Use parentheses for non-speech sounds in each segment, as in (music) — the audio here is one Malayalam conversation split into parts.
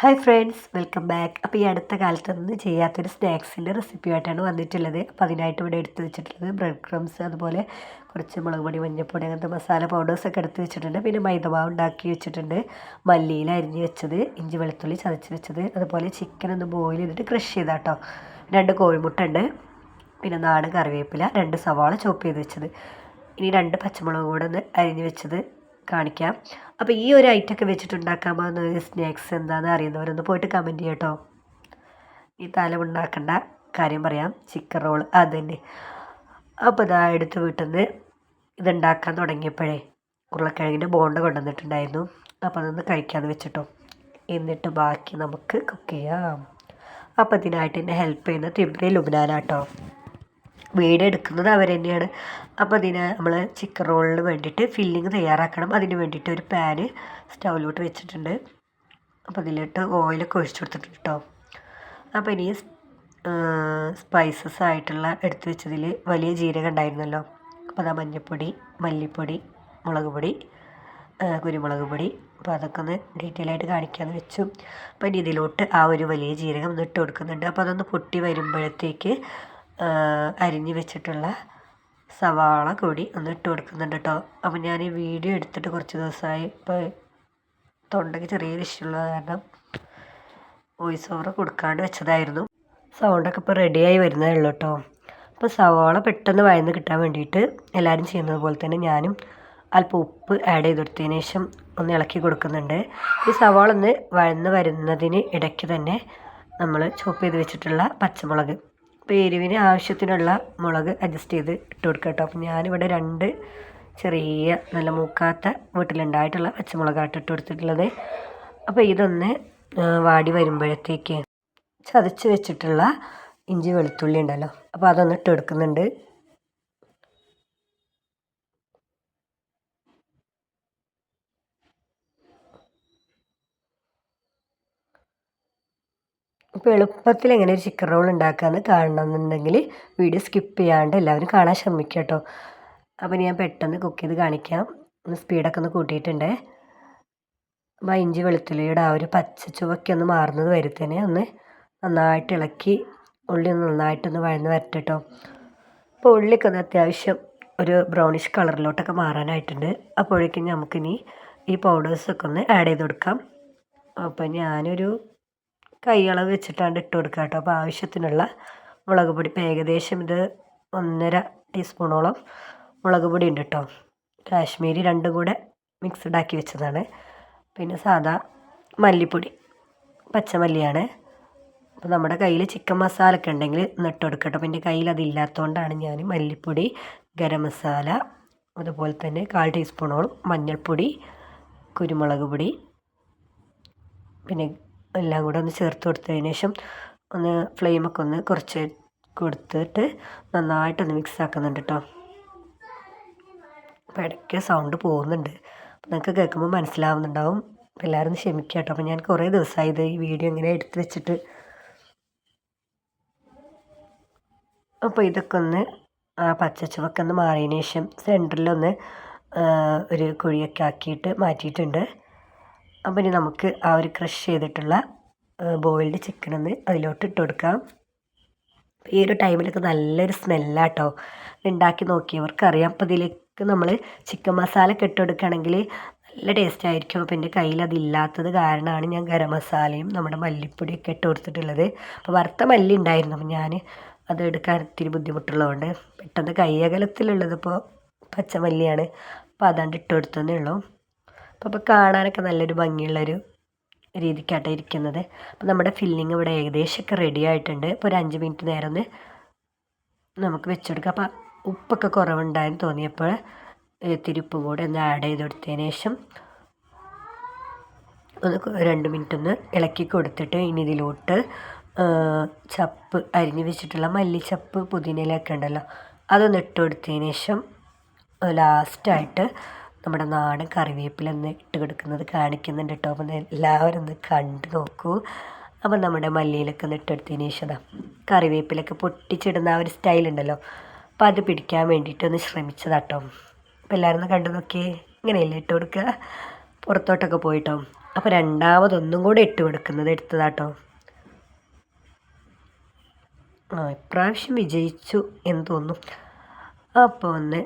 ഹായ് ഫ്രണ്ട്സ് വെൽക്കം ബാക്ക് അപ്പോൾ ഈ അടുത്ത കാലത്തൊന്നും ചെയ്യാത്തൊരു സ്നാക്സിന്റെ റെസിപ്പിയായിട്ടാണ് വന്നിട്ടുള്ളത്. അപ്പോൾ അതിനായിട്ട് ഇവിടെ എടുത്ത് വെച്ചിട്ടുള്ളത് ബ്രെഡ് ക്രംസ് അതുപോലെ കുറച്ച് മുളക് പൊടി മഞ്ഞൾപ്പൊടി അങ്ങനത്തെ മസാല പൗഡേഴ്സൊക്കെ എടുത്ത് വെച്ചിട്ടുണ്ട്. പിന്നെ മൈദമാവ് ഉണ്ടാക്കി വെച്ചിട്ടുണ്ട്. മല്ലിയിൽ അരിഞ്ഞ് വെച്ചത് ഇഞ്ചി വെളുത്തുള്ളി ചതച്ച് വെച്ചത് അതുപോലെ ചിക്കൻ ഒന്ന് ബോയിൽ ചെയ്തിട്ട് ക്രഷ് ചെയ്താട്ടോ. രണ്ട് കോഴിമുട്ട ഉണ്ട്. പിന്നെ നാടൻ കറിവേപ്പില രണ്ട് സവാള ചോപ്പ് ചെയ്ത് വെച്ചത്. ഇനി രണ്ട് പച്ചമുളക് കൂടെ ഒന്ന് അരിഞ്ഞ് വെച്ചത്. കാണിക്കാം. അപ്പോൾ ഈ ഒരു ഐറ്റമൊക്കെ വെച്ചിട്ട് ഉണ്ടാക്കാൻ പോകുന്ന സ്നാക്സ് എന്താണെന്ന് അറിയുന്നവരൊന്ന് പോയിട്ട് കമന്റ് ചെയ്യട്ടോ ഈ തലമുണ്ടാക്കേണ്ട കാര്യം പറയാം. ചിക്കൻ റോൾ അത് തന്നെ. അപ്പോൾ ഇതാ എടുത്ത് വീട്ടിൽ നിന്ന് ഇതുണ്ടാക്കാൻ തുടങ്ങിയപ്പോഴേ ഉരുളക്കിഴങ്ങിന്റെ ബോണ്ട കൊണ്ടുവന്നിട്ടുണ്ടായിരുന്നു. അപ്പോൾ അതൊന്ന് കഴിക്കാമെന്ന് വെച്ചിട്ടോ. എന്നിട്ട് ബാക്കി നമുക്ക് കുക്ക് ചെയ്യാം. അപ്പോൾ ഇതിനായിട്ട് എന്നെ ഹെൽപ്പ് ചെയ്യുന്ന തിബ്രി ലുബ്നാനാട്ടോ വീഡിയോ എടുക്കുന്നത് അവർ തന്നെയാണ് അപ്പോൾ അതിന് നമ്മൾ ചിക്കൻ റോളിന് വേണ്ടിയിട്ട് ഫില്ലിങ് തയ്യാറാക്കണം. അതിന് വേണ്ടിയിട്ട് ഒരു പാന് സ്റ്റൗവിലോട്ട് വെച്ചിട്ടുണ്ട്. അപ്പോൾ അതിലോട്ട് ഓയിലൊക്കെ ഒഴിച്ചു കൊടുത്തിട്ടുണ്ട് കേട്ടോ അപ്പോൾ ഇനി സ്പൈസസ് ആയിട്ടുള്ള എടുത്തു വെച്ചതിൽ വലിയ ജീരകം ഉണ്ടായിരുന്നല്ലോ. അപ്പോൾ അതാ മഞ്ഞൾപ്പൊടി മല്ലിപ്പൊടി മുളക് പൊടി കുരുമുളക് പൊടി. അപ്പോൾ അതൊക്കെ ഒന്ന് ഡീറ്റെയിൽ ആയിട്ട് കാണിക്കാമെന്ന് വെച്ചു. അപ്പോൾ ഇനി ഇതിലോട്ട് ആ ഒരു വലിയ ജീരകം ഒന്ന് ഇട്ട് കൊടുക്കുന്നുണ്ട്. അപ്പോൾ അതൊന്ന് പൊട്ടി വരുമ്പോഴത്തേക്ക് അരിഞ്ഞ് വെച്ചിട്ടുള്ള സവാള കൂടി ഒന്ന് ഇട്ട് കൊടുക്കുന്നുണ്ട് കേട്ടോ അപ്പോൾ ഞാൻ ഈ വീഡിയോ എടുത്തിട്ട് കുറച്ച് ദിവസമായി ഇപ്പോൾ തൊണ്ടയ്ക്ക് ചെറിയൊരു ഇഷ്യൂ ഉള്ളത് കാരണം വോയിസ് ഓവർ കൊടുക്കാണ്ട് വെച്ചതായിരുന്നു. സൗണ്ടൊക്കെ ഇപ്പോൾ റെഡിയായി വരുന്നതേ ഉള്ളൂ കേട്ടോ അപ്പോൾ സവാള പെട്ടെന്ന് വയന്ന് കിട്ടാൻ വേണ്ടിയിട്ട് എല്ലാവരും ചെയ്യുന്നത് പോലെ തന്നെ ഞാനും അല്പം ഉപ്പ് ആഡ് ചെയ്ത് കൊടുത്തതിന് ശേഷം ഒന്ന് ഇളക്കി കൊടുക്കുന്നുണ്ട്. ഈ സവാള ഒന്ന് വഴന്ന് വരുന്നതിന് ഇടയ്ക്ക് തന്നെ നമ്മൾ ചോപ്പ് ചെയ്ത് വെച്ചിട്ടുള്ള പച്ചമുളക്. അപ്പോൾ എരിവിന് ആവശ്യത്തിനുള്ള മുളക് അഡ്ജസ്റ്റ് ചെയ്ത് ഇട്ട് കൊടുക്കുക കേട്ടോ അപ്പോൾ ഞാനിവിടെ രണ്ട് ചെറിയ നല്ല മൂക്കാത്ത വീട്ടിലുണ്ടായിട്ടുള്ള പച്ചമുളകാട്ട് ഇട്ട് കൊടുത്തിട്ടുള്ളത്. അപ്പോൾ ഇതൊന്ന് വാടി വരുമ്പോഴത്തേക്ക് ചതച്ച് വെച്ചിട്ടുള്ള ഇഞ്ചി വെളുത്തുള്ളി ഉണ്ടല്ലോ. അപ്പോൾ അതൊന്ന് ഇട്ട് കൊടുക്കുന്നുണ്ട്. അപ്പോൾ എളുപ്പത്തിൽ എങ്ങനെ ഒരു ചിക്കൻ റോൾ ഉണ്ടാക്കാമെന്ന് കാണണമെന്നുണ്ടെങ്കിൽ വീഡിയോ സ്കിപ്പ് ചെയ്യാണ്ട് എല്ലാവരും കാണാൻ ശ്രമിക്കുക കേട്ടോ അപ്പോൾ ഞാൻ പെട്ടെന്ന് കുക്ക് ചെയ്ത് കാണിക്കാം. ഒന്ന് സ്പീഡൊക്കെ ഒന്ന് കൂട്ടിയിട്ടുണ്ട്. അപ്പോൾ ഇഞ്ചി വെളുത്തുള്ളിയുടെ ആ ഒരു പച്ച ചുവക്കെ ഒന്ന് മാറുന്നത് വരുത്തേനെ. ഒന്ന് നന്നായിട്ട് ഇളക്കി ഉള്ളി ഒന്ന് നന്നായിട്ടൊന്ന് വഴന്ന് വരട്ടെ അപ്പോൾ ഉള്ളിയൊക്കെ ഒന്ന് അത്യാവശ്യം ഒരു ബ്രൗണിഷ് കളറിലോട്ടൊക്കെ മാറാനായിട്ടുണ്ട്. അപ്പോഴേക്കും നമുക്കിനി ഈ പൗഡേഴ്സൊക്കെ ഒന്ന് ആഡ് ചെയ്ത് കൊടുക്കാം. അപ്പോൾ ഞാനൊരു കൈയളവ് വെച്ചിട്ടാണ് ഇട്ട് കൊടുക്കുക കേട്ടോ. അപ്പോൾ ആവശ്യത്തിനുള്ള മുളക് പൊടി ഇപ്പോൾ ഏകദേശം ഇത് ഒന്നര ടീസ്പൂണോളം മുളക് പൊടി ഉണ്ട് കേട്ടോ. കാശ്മീരി രണ്ടും കൂടെ മിക്സ്ഡ് ആക്കി വെച്ചതാണ്. പിന്നെ സാദാ മല്ലിപ്പൊടി പച്ചമല്ലിയാണ്. അപ്പോൾ നമ്മുടെ കയ്യിൽ ചിക്കൻ മസാല ഒക്കെ ഉണ്ടെങ്കിൽ ഇട്ട് കൊടുക്കട്ടോ പിന്നെ കയ്യിൽ അതില്ലാത്തതുകൊണ്ടാണ് ഞാൻ മല്ലിപ്പൊടി ഗരം മസാല അതുപോലെ തന്നെ കാൽ ടീസ്പൂണോളം മഞ്ഞൾപ്പൊടി കുരുമുളക് പൊടി പിന്നെ എല്ലാം കൂടെ ഒന്ന് ചേർത്ത് കൊടുത്തതിന് ശേഷം ഒന്ന് ഫ്ലെയിമൊക്കെ ഒന്ന് കുറച്ച് കൊടുത്തിട്ട് നന്നായിട്ടൊന്ന് മിക്സ് ആക്കുന്നുണ്ട് കേട്ടോ അപ്പോൾ ഇടയ്ക്ക് സൗണ്ട് പോകുന്നുണ്ട്. അപ്പോൾ നിങ്ങൾക്ക് കേൾക്കുമ്പോൾ മനസ്സിലാവുന്നുണ്ടാവും. അപ്പോൾ എല്ലാവരും ക്ഷമിക്കുക കേട്ടോ അപ്പോൾ ഞാൻ കുറേ ദിവസമായി ഇത് ഈ വീഡിയോ ഇങ്ങനെ എടുത്ത് വെച്ചിട്ട്. അപ്പോൾ ഇതൊക്കെ ഒന്ന് ആ പച്ചച്ചുവക്കെ ഒന്ന് മാറിയതിന് ശേഷം സെന്ററിലൊന്ന് ഒരു കുഴിയൊക്കെ ആക്കിയിട്ട് മാറ്റിയിട്ടുണ്ട്. അപ്പോൾ ഇനി നമുക്ക് ആ ഒരു ക്രഷ് ചെയ്തിട്ടുള്ള ബോയിൽഡ് ചിക്കൻ ഒന്ന് അതിലോട്ട് ഇട്ട് കൊടുക്കാം. ഈ ഒരു ടൈമിലൊക്കെ നല്ലൊരു സ്മെല്ലാട്ടോ ഉണ്ടാക്കി നോക്കിയവർക്ക് അറിയാം അപ്പോൾ ഇതിലേക്ക് നമ്മൾ ചിക്കൻ മസാല ഒക്കെ ഇട്ട് കൊടുക്കുകയാണെങ്കിൽ നല്ല ടേസ്റ്റ് ആയിരിക്കും. അപ്പോൾ എന്റെ കയ്യിൽ അതില്ലാത്തത് കാരണമാണ് ഞാൻ ഗരം മസാലയും നമ്മുടെ മല്ലിപ്പൊടിയൊക്കെ ഇട്ട് കൊടുത്തിട്ടുള്ളത്. അപ്പോൾ വറുത്ത മല്ലി ഉണ്ടായിരുന്നു അപ്പോൾ ഞാൻ അത് എടുക്കാൻ ഇത്തിരി ബുദ്ധിമുട്ടുള്ളതുകൊണ്ട് പെട്ടെന്ന് കൈയകലത്തിലുള്ളത് ഇപ്പോൾ പച്ചമല്ലിയാണ്. അപ്പോൾ അതാണ്ട് ഇട്ട് കൊടുത്തതേ ഉള്ളൂ. അപ്പോൾ കാണാനൊക്കെ നല്ലൊരു ഭംഗിയുള്ളൊരു രീതിക്കാട്ടോ ഇരിക്കുന്നത്. അപ്പോൾ നമ്മുടെ ഫില്ലിങ് ഇവിടെ ഏകദേശമൊക്കെ റെഡി ആയിട്ടുണ്ട്. ഇപ്പോൾ ഒരു അഞ്ച് മിനിറ്റ് നേരം ഒന്ന് നമുക്ക് വെച്ചെടുക്കാം. അപ്പോൾ ഉപ്പൊക്കെ കുറവുണ്ടായെന്ന് തോന്നിയപ്പോൾ കൂടെ കൂടി ഒന്ന് ആഡ് ചെയ്ത് കൊടുത്തതിന് ശേഷം ഒന്ന് രണ്ട് മിനിറ്റ് ഒന്ന് ഇളക്കി കൊടുത്തിട്ട് ഇനി ഇതിലോട്ട് ചപ്പ് അരിഞ്ഞ് വെച്ചിട്ടുള്ള മല്ലിച്ചപ്പ് പുതിനയിലൊക്കെ ഉണ്ടല്ലോ അതൊന്ന് ഇട്ട് കൊടുത്തതിന് ശേഷം ലാസ്റ്റായിട്ട് നമ്മുടെ നാടൻ കറിവേപ്പില ഒന്ന് ഇട്ട് കൊടുക്കുന്നത് കാണിക്കുന്നുണ്ട് കേട്ടോ. അപ്പം എല്ലാവരും ഒന്ന് കണ്ട് നോക്കൂ. അപ്പം നമ്മുടെ മല്ലിയിലൊക്കെ ഒന്ന് ഇട്ടെടുത്തതിന് ശേഷം കറിവേപ്പിലൊക്കെ പൊട്ടിച്ചിടുന്ന ആ ഒരു സ്റ്റൈൽ ഉണ്ടല്ലോ. അപ്പം അത് പിടിക്കാൻ വേണ്ടിയിട്ട് ഒന്ന് ശ്രമിച്ചതാട്ടോ അപ്പം എല്ലാവരും ഒന്ന് കണ്ടു നോക്കിയേ. ഇങ്ങനെയല്ലേ ഇട്ട് കൊടുക്കുക? പുറത്തോട്ടൊക്കെ പോയിട്ടോ. അപ്പോൾ രണ്ടാമതൊന്നും കൂടെ ഇട്ട് കൊടുക്കുന്നത് എടുത്തതാട്ടോ ആ ഇപ്രാവശ്യം വിജയിച്ചു എന്ന് തോന്നുന്നു. അപ്പോൾ ഒന്ന്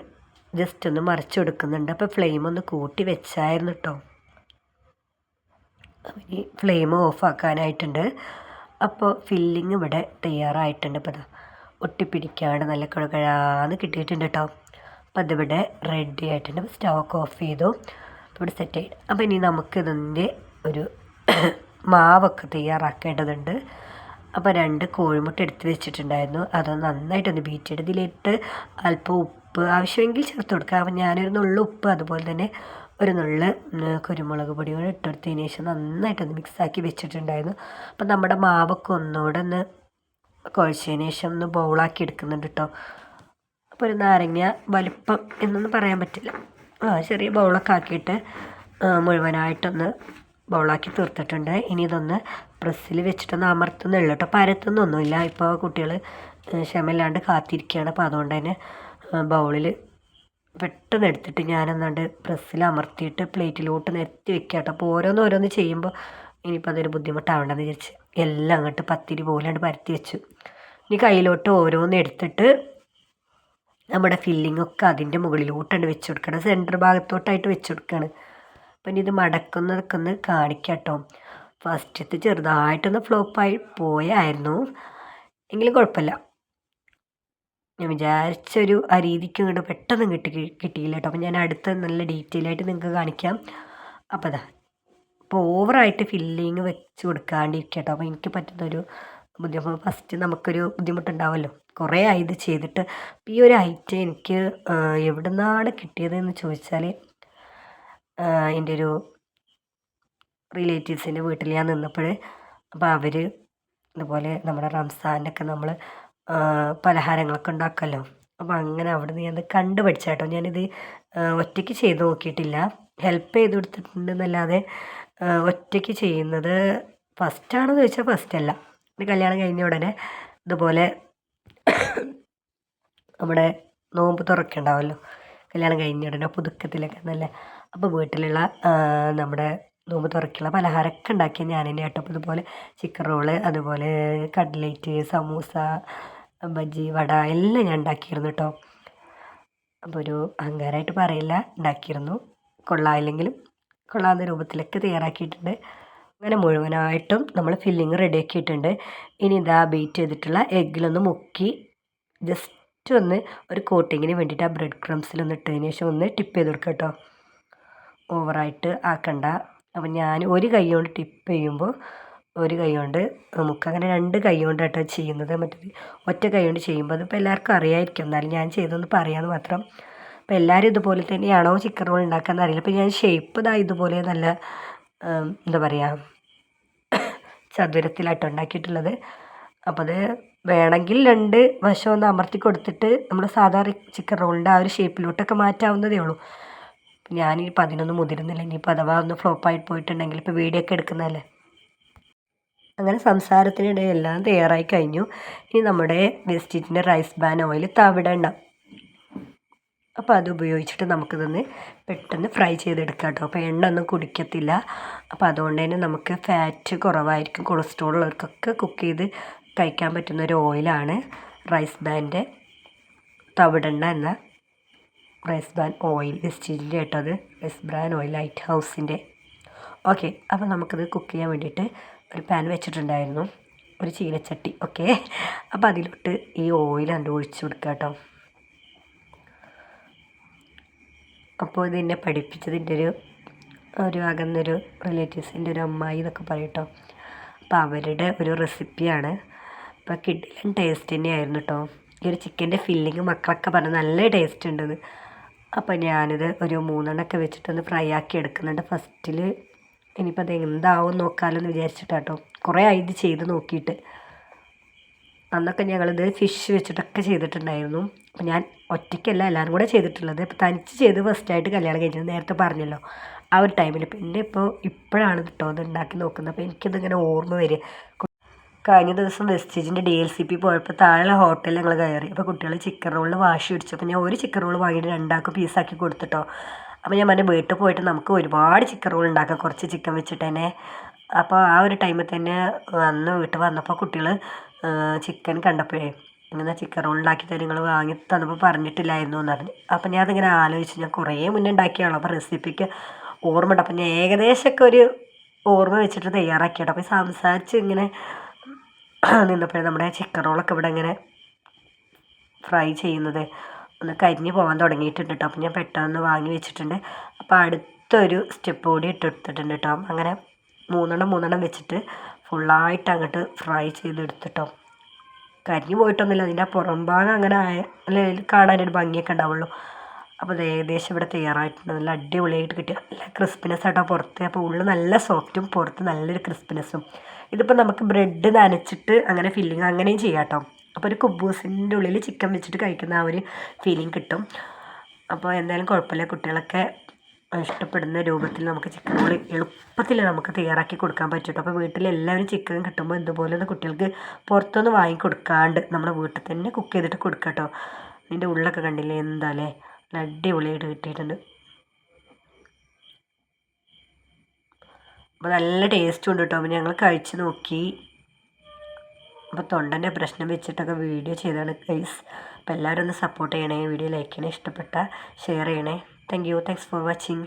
ജസ്റ്റ് ഒന്ന് മറിച്ച് കൊടുക്കുന്നുണ്ട് അപ്പോൾ ഫ്ലെയിം ഒന്ന് കൂട്ടി വെച്ചായിരുന്നു കേട്ടോ ഈ ഫ്ലെയിം ഓഫാക്കാനായിട്ടുണ്ട് അപ്പോൾ ഫില്ലിങ് ഇവിടെ തയ്യാറായിട്ടുണ്ട്. അപ്പോൾ അതാ ഒട്ടിപ്പിടിക്കാണ്ട് നല്ല കുഴകഴാന്ന് കിട്ടിയിട്ടുണ്ട് കേട്ടോ അപ്പോൾ അതിവിടെ റെഡി ആയിട്ടുണ്ട്. അപ്പോൾ സ്റ്റോക്ക് ഓഫ് ചെയ്തു. ഇവിടെ സെറ്റ് ആയി. അപ്പോൾ ഇനി നമുക്കിതിന്റെ ഒരു (coughs) മാവൊക്കെ തയ്യാറാക്കേണ്ടതുണ്ട്. അപ്പോൾ രണ്ട് കോഴിമുട്ട എടുത്ത് വെച്ചിട്ടുണ്ടായിരുന്നു. അത് നന്നായിട്ടൊന്ന് ബീറ്റ് ചെയ്ത്. ഇതിലിട്ട് അല്പം ഉപ്പ് ആവശ്യമെങ്കിൽ ചേർത്ത് കൊടുക്കുക അപ്പം ഞാനൊരു നുള്ളു ഉപ്പ് അതുപോലെ തന്നെ ഒരു നുള്ള് കുരുമുളക് പൊടി കൂടെ ഇട്ടെടുത്തതിന് ശേഷം നന്നായിട്ട് നന്നായിട്ടൊന്ന് മിക്സാക്കി വെച്ചിട്ടുണ്ടായിരുന്നു. അപ്പം നമ്മുടെ മാവൊക്കെ ഒന്നുകൂടെ ഒന്ന് കുഴച്ചതിന് ശേഷം ഒന്ന് ബൗളാക്കി എടുക്കുന്നുണ്ട് കേട്ടോ അപ്പോൾ ഒരു നാരങ്ങ വലുപ്പം എന്നൊന്നും പറയാൻ പറ്റില്ല. ആ ചെറിയ ബൗളൊക്കെ ആക്കിയിട്ട് മുഴുവനായിട്ടൊന്ന് ബൗളാക്കി തീർത്തിട്ടുണ്ട്. ഇനി ഇതൊന്ന് പ്രസ്സിൽ വെച്ചിട്ടൊന്ന് അമർത്തുന്നുള്ളൂ കേട്ടോ പരത്തുന്നൊന്നുമില്ല. ഇപ്പോൾ കുട്ടികൾ ക്ഷമയില്ലാണ്ട് കാത്തിരിക്കുകയാണ്. അപ്പോൾ അതുകൊണ്ട് തന്നെ ബൗളിൽ പെട്ടെന്ന് എടുത്തിട്ട് ഞാനെന്നാണ്ട് പ്രസ്സിൽ അമർത്തിയിട്ട് പ്ലേറ്റിലോട്ട് നിരത്തി വെക്കുക കേട്ടോ. അപ്പോൾ ഓരോന്ന് ഓരോന്ന് ചെയ്യുമ്പോൾ ഇനിയിപ്പോൾ അതൊരു ബുദ്ധിമുട്ടാവണ്ടെന്ന് വിചാരിച്ച് എല്ലാം അങ്ങോട്ട് പത്തിരി പോലെ പരത്തി വെച്ചു. ഇനി കയ്യിലോട്ട് ഓരോന്ന് എടുത്തിട്ട് നമ്മുടെ ഫില്ലിംഗ് ഒക്കെ അതിന്റെ മുകളിലോട്ടാണ് വെച്ച് കൊടുക്കണം. സെന്റർ ഭാഗത്തോട്ടായിട്ട് വെച്ച് കൊടുക്കുകയാണ് അപ്പം ഇനി ഇത് മടക്കുന്നതൊക്കെ ഒന്ന് കാണിക്കാം കേട്ടോ. ഫസ്റ്റത്തെ ചെറുതായിട്ടൊന്ന് ഫ്ലോപ്പായി പോയായിരുന്നു. എങ്കിലും കുഴപ്പമില്ല. ഞാൻ വിചാരിച്ചൊരു ആ രീതിക്ക് ഇങ്ങോട്ട് പെട്ടെന്ന് കിട്ടി കിട്ടിയില്ല കേട്ടോ അപ്പം ഞാൻ അടുത്ത് നല്ല ഡീറ്റെയിൽ ആയിട്ട് നിങ്ങൾക്ക് കാണിക്കാം. അപ്പോൾ അതാ അപ്പോൾ ഓവറായിട്ട് ഫില്ലിങ് വെച്ച് കൊടുക്കാണ്ടിരിക്കുക കേട്ടോ അപ്പോൾ എനിക്ക് പറ്റുന്നൊരു ബുദ്ധിമുട്ട്. ഫസ്റ്റ് നമുക്കൊരു ബുദ്ധിമുട്ടുണ്ടാവുമല്ലോ കുറേ ആയി ഇത് ചെയ്തിട്ട്. ഈ ഒരു ഐറ്റം എനിക്ക് എവിടെ നിന്നാണ് കിട്ടിയതെന്ന് ചോദിച്ചാൽ എന്റെ ഒരു റിലേറ്റീവ്സിന്റെ വീട്ടിൽ ഞാൻ നിന്നപ്പോൾ അപ്പോൾ അവർ ഇതുപോലെ നമ്മുടെ റംസാനൊക്കെ നമ്മൾ പലഹാരങ്ങളൊക്കെ ഉണ്ടാക്കുമല്ലോ അപ്പോൾ അങ്ങനെ അവിടെ നിന്ന് ഞാനത് കണ്ടു പഠിച്ച കേട്ടോ. ഞാനിത് ഒറ്റയ്ക്ക് ചെയ്ത് നോക്കിയിട്ടില്ല. ഹെൽപ്പ് ചെയ്ത് കൊടുത്തിട്ടുണ്ടെന്നല്ലാതെ ഒറ്റയ്ക്ക് ചെയ്യുന്നത് ഫസ്റ്റാണെന്ന് ചോദിച്ചാൽ ഫസ്റ്റ് അല്ല. കല്യാണം കഴിഞ്ഞ ഉടനെ ഇതുപോലെ നമ്മുടെ നോമ്പ് തുറക്കുണ്ടാവുമല്ലോ കല്യാണം കഴിഞ്ഞ ഉടനെ പുതുക്കത്തിലൊക്കെ നല്ല അപ്പോൾ വീട്ടിലുള്ള നമ്മുടെ നോമ്പ് തുറക്കുള്ള പലഹാരമൊക്കെ ഉണ്ടാക്കിയ ഞാൻ തന്നെ അപ്പോൾ ഇതുപോലെ ചിക്കൻ റോൾ അതുപോലെ കട്ട്ലേറ്റ് സമൂസ ബജ്ജി വട എല്ലാം ഞാൻ ഉണ്ടാക്കിയിരുന്നു കേട്ടോ അപ്പോൾ ഒരു അഹങ്കാരമായിട്ട് പറയില്ല ഉണ്ടാക്കിയിരുന്നു. കൊള്ളാമില്ലെങ്കിലും കൊള്ളാവുന്ന രൂപത്തിലൊക്കെ തയ്യാറാക്കിയിട്ടുണ്ട്. അങ്ങനെ മുഴുവനായിട്ടും നമ്മൾ ഫില്ലിങ് റെഡിയാക്കിയിട്ടുണ്ട് ഇനി ഇതാ ബീറ്റ് ചെയ്തിട്ടുള്ള എഗ്ഗിലൊന്ന് മുക്കി ജസ്റ്റ് ഒന്ന് ഒരു കോട്ടിങ്ങിന് വേണ്ടിയിട്ട് ആ ബ്രെഡ് ക്രംസിലൊന്ന് ഇട്ടതിന് ശേഷം ഒന്ന് ടിപ്പ് ചെയ്ത് കൊടുക്കുക കേട്ടോ ഓവറായിട്ട് ആക്കണ്ട. അപ്പം ഞാൻ ഒരു കൈ കൊണ്ട് ടിപ്പ് ചെയ്യുമ്പോൾ ഒരു കൈ കൊണ്ട് നമുക്ക് അങ്ങനെ രണ്ട് കൈ കൊണ്ടാട്ടോ ചെയ്യുന്നത്. മറ്റേ ഒറ്റ കൈ കൊണ്ട് ചെയ്യുമ്പോൾ അതിപ്പോൾ എല്ലാവർക്കും അറിയായിരിക്കും. എന്നാലും ഞാൻ ചെയ്തൊന്ന് പറയാമെന്ന് മാത്രം. അപ്പോൾ എല്ലാവരും ഇതുപോലെ തന്നെയാണോ ചിക്കൻ റോൾ ഉണ്ടാക്കാന്ന് അറിയില്ല. അപ്പോൾ ഞാൻ ഷേപ്പ് ഇതാ ഇതുപോലെ നല്ല എന്താ പറയുക ചതുരത്തിലായിട്ട് ഉണ്ടാക്കിയിട്ടുള്ളത്. അപ്പോൾ അത് വേണമെങ്കിൽ രണ്ട് വശം ഒന്ന് അമർത്തി കൊടുത്തിട്ട് നമ്മൾ സാധാരണ ചിക്കൻ റോളിന്റെ ആ ഒരു ഷേപ്പിലോട്ടൊക്കെ മാറ്റാവുന്നതേ ഉള്ളൂ. ഞാനിപ്പോൾ അതിനൊന്നും മുതിരുന്നില്ല. ഇനിയിപ്പോൾ അഥവാ ഒന്ന് ഫ്ലോപ്പായിട്ട് പോയിട്ടുണ്ടെങ്കിൽ ഇപ്പോൾ വീഡിയോ ഒക്കെ എടുക്കുന്നതല്ലേ? അങ്ങനെ സംസാരത്തിനിടെ എല്ലാം തയ്യാറായി കഴിഞ്ഞു. ഇനി നമ്മുടെ വെസ്റ്റിറ്റിന്റെ റൈസ് ബാൻ ഓയിൽ തവിടെണ്ണ അപ്പോൾ അത് ഉപയോഗിച്ചിട്ട് നമുക്കിതൊന്ന് പെട്ടെന്ന് ഫ്രൈ ചെയ്തെടുക്കാം കേട്ടോ. അപ്പോൾ എണ്ണ ഒന്നും കുടിക്കത്തില്ല. അപ്പോൾ അതുകൊണ്ട് തന്നെ നമുക്ക് ഫാറ്റ് കുറവായിരിക്കും. കൊളസ്ട്രോൾ ഉള്ളവർക്കൊക്കെ കുക്ക് ചെയ്ത് കഴിക്കാൻ പറ്റുന്ന ഒരു ഓയിലാണ് റൈസ് ബാന്റെ തവിടെണ്ണ എന്ന റൈസ് ബാൻ ഓയിൽ വെസ്റ്റിന്റെ കേട്ടോ അത്. റൈസ് ബ്രാൻ ഓയിൽ ലൈറ്റ് ഹൗസിന്റെ. ഓക്കെ അപ്പോൾ നമുക്കത് കുക്ക് ചെയ്യാൻ വേണ്ടിയിട്ട് ഒരു പാൻ വെച്ചിട്ടുണ്ടായിരുന്നു. ഒരു ചീനച്ചട്ടി ഓക്കെ അപ്പോൾ അതിലോട്ട് ഈ ഓയിൽ കണ്ട് ഒഴിച്ചു കൊടുക്കുക കേട്ടോ അപ്പോൾ ഇതിനെ പഠിപ്പിച്ചതിന്റെ ഒരു ഒരു അകന്നൊരു റിലേറ്റീവ്സിന്റെ ഒരു അമ്മായി എന്നൊക്കെ പറയട്ടോ അപ്പോൾ അവരുടെ ഒരു റെസിപ്പിയാണ് അപ്പോൾ കിഡിലൻ ടേസ്റ്റ് തന്നെയായിരുന്നു കേട്ടോ ഈ ഒരു ചിക്കന്റെ ഫില്ലിങ് മക്കളൊക്കെ പറഞ്ഞ് നല്ല ടേസ്റ്റ് ഉണ്ടെന്ന് അപ്പോൾ ഞാനിത് ഒരു മൂന്നെണ്ണമൊക്കെ വെച്ചിട്ടൊന്ന് ഫ്രൈ ആക്കി എടുക്കുന്നുണ്ട്. ഫസ്റ്റിൽ ഇനിയിപ്പോൾ അത് എന്താവും നോക്കാമല്ലോ എന്ന് വിചാരിച്ചിട്ടാട്ടോ. കുറേ ആയി ഇത് ചെയ്ത് നോക്കിയിട്ട്. അന്നൊക്കെ ഞങ്ങളിത് ഫിഷ് വെച്ചിട്ടൊക്കെ ചെയ്തിട്ടുണ്ടായിരുന്നു. അപ്പോൾ ഞാൻ ഒറ്റയ്ക്കല്ല എല്ലാവരും കൂടെ ചെയ്തിട്ടുള്ളത്. ഇപ്പോൾ തനിച്ച് ചെയ്ത് ഫസ്റ്റായിട്ട് കല്യാണം കഴിഞ്ഞത് നേരത്തെ പറഞ്ഞല്ലോ. ആ ഒരു ടൈമിൽ പിന്നെ ഇപ്പോൾ ഇപ്പോഴാണ് കേട്ടോ അത് ഉണ്ടാക്കി നോക്കുന്നത്. അപ്പോൾ എനിക്കിതിങ്ങനെ ഓർമ്മ വരിക. കഴിഞ്ഞ ദിവസം വെസ്റ്റേജിന്റെ ഡി എൽ സി പി പോയപ്പോൾ താഴെ ഹോട്ടലിൽ ഞങ്ങൾ കയറി. അപ്പോൾ കുട്ടികൾ ചിക്കൻ റോളിൽ വാശി പിടിച്ചു അപ്പോൾ ഞാൻ ഒരു ചിക്കൻ റോൾ വാങ്ങിയിട്ട് രണ്ടാൾക്ക് പീസാക്കി കൊടുത്തിട്ടോ അപ്പോൾ ഞാൻ മറ്റേ വീട്ടിൽ പോയിട്ട് നമുക്ക് ഒരുപാട് ചിക്കൻ റോൾ ഉണ്ടാക്കാം. കുറച്ച് ചിക്കൻ വെച്ചിട്ട് തന്നെ. അപ്പോൾ ആ ഒരു ടൈമിൽ തന്നെ അന്ന് വീട്ടിൽ വന്നപ്പോൾ കുട്ടികൾ ചിക്കൻ കണ്ടപ്പോഴേ ഇങ്ങനെ ചിക്കൻ റോൾ ഉണ്ടാക്കി തരും നിങ്ങൾ വാങ്ങി തന്നപ്പോൾ പറഞ്ഞിട്ടില്ലായിരുന്നു എന്ന് പറഞ്ഞു. അപ്പോൾ ഞാൻ അതിങ്ങനെ ആലോചിച്ച് ഞാൻ കുറേ മുന്നേ ഉണ്ടാക്കിയാണല്ലോ. അപ്പോൾ റെസിപ്പിക്ക് ഓർമ്മ ഉണ്ട്. അപ്പോൾ ഞാൻ ഏകദേശമൊക്കെ ഒരു ഓർമ്മ വെച്ചിട്ട് തയ്യാറാക്കിയിട്ട് അപ്പോൾ സംസാരിച്ച് ഇങ്ങനെ നിന്നപ്പോഴേ നമ്മുടെ ചിക്കൻ റോളൊക്കെ ഇവിടെ ഇങ്ങനെ ഫ്രൈ ചെയ്യുന്നത് ഒന്ന് കരിഞ്ഞ് പോകാൻ തുടങ്ങിയിട്ടുണ്ട് കേട്ടോ. അപ്പോൾ ഞാൻ പെട്ടെന്ന് വാങ്ങി വെച്ചിട്ടുണ്ട്. അപ്പോൾ അടുത്തൊരു സ്റ്റെപ്പ് കൂടി ഇട്ടെടുത്തിട്ടുണ്ട് കേട്ടോ. അങ്ങനെ മൂന്നെണ്ണം മൂന്നെണ്ണം വെച്ചിട്ട് ഫുള്ളായിട്ട് അങ്ങോട്ട് ഫ്രൈ ചെയ്തെടുത്തിട്ടോ കരിഞ്ഞു പോയിട്ടൊന്നുമില്ല. അതിന്റെ പുറം ഭാഗം അങ്ങനെ ആയ കാണാനൊരു ഭംഗിയൊക്കെ ഉണ്ടാവുള്ളൂ. അപ്പോൾ ഏകദേശം ഇവിടെ തയ്യാറായിട്ടുണ്ട്. നല്ല അടിപൊളിയായിട്ട് കിട്ടിയ നല്ല ക്രിസ്പിനെസ് ആട്ടോ പുറത്ത്. അപ്പോൾ ഉള്ളിൽ നല്ല സോഫ്റ്റും പുറത്ത് നല്ലൊരു ക്രിസ്പിനെസ്സും ഇതിപ്പോൾ നമുക്ക് ബ്രെഡ് നനച്ചിട്ട് അങ്ങനെ ഫില്ലിങ് അങ്ങനെയും ചെയ്യാം കേട്ടോ. അപ്പോൾ ഒരു കുബൂസിന്റെ ഉള്ളിൽ ചിക്കൻ വെച്ചിട്ട് കഴിക്കുന്ന ആ ഒരു ഫീലിംഗ് കിട്ടും. അപ്പോൾ എന്തായാലും കുഴപ്പമില്ല. കുട്ടികളൊക്കെ ഇഷ്ടപ്പെടുന്ന രൂപത്തിൽ നമുക്ക് ചിക്കൻ റോൾ എളുപ്പത്തിൽ നമുക്ക് തയ്യാറാക്കി കൊടുക്കാൻ പറ്റും. അപ്പോൾ വീട്ടിൽ എല്ലാവരും ചിക്കൻ കിട്ടുമ്പോൾ ഇതുപോലെ ഒന്ന് കുട്ടികൾക്ക് പുറത്തുനിന്ന് വാങ്ങി കൊടുക്കാണ്ട് നമ്മുടെ വീട്ടിൽ തന്നെ കുക്ക് ചെയ്തിട്ട് കൊടുക്കാം കേട്ടോ. ഇതിന്റെ ഉള്ളൊക്കെ കണ്ടില്ലേ? എന്താ അല്ലേ? അടിപൊളിയായിട്ട് കിട്ടിയിട്ടുണ്ട്. അപ്പോൾ നല്ല ടേസ്റ്റ് ഉണ്ട് കേട്ടോ. പിന്നെ ഞങ്ങൾ കഴിച്ച് നോക്കി. അപ്പോൾ തൊണ്ടന്റെ പ്രശ്നം വെച്ചിട്ടൊക്കെ വീഡിയോ ചെയ്താണ് ഗൈസ് അപ്പോൾ എല്ലാവരും ഒന്ന് സപ്പോർട്ട് ചെയ്യണേ വീഡിയോ ലൈക്ക് ചെയ്യണേ ഇഷ്ടപ്പെട്ട ഷെയർ ചെയ്യണേ. Thank you thanks for watching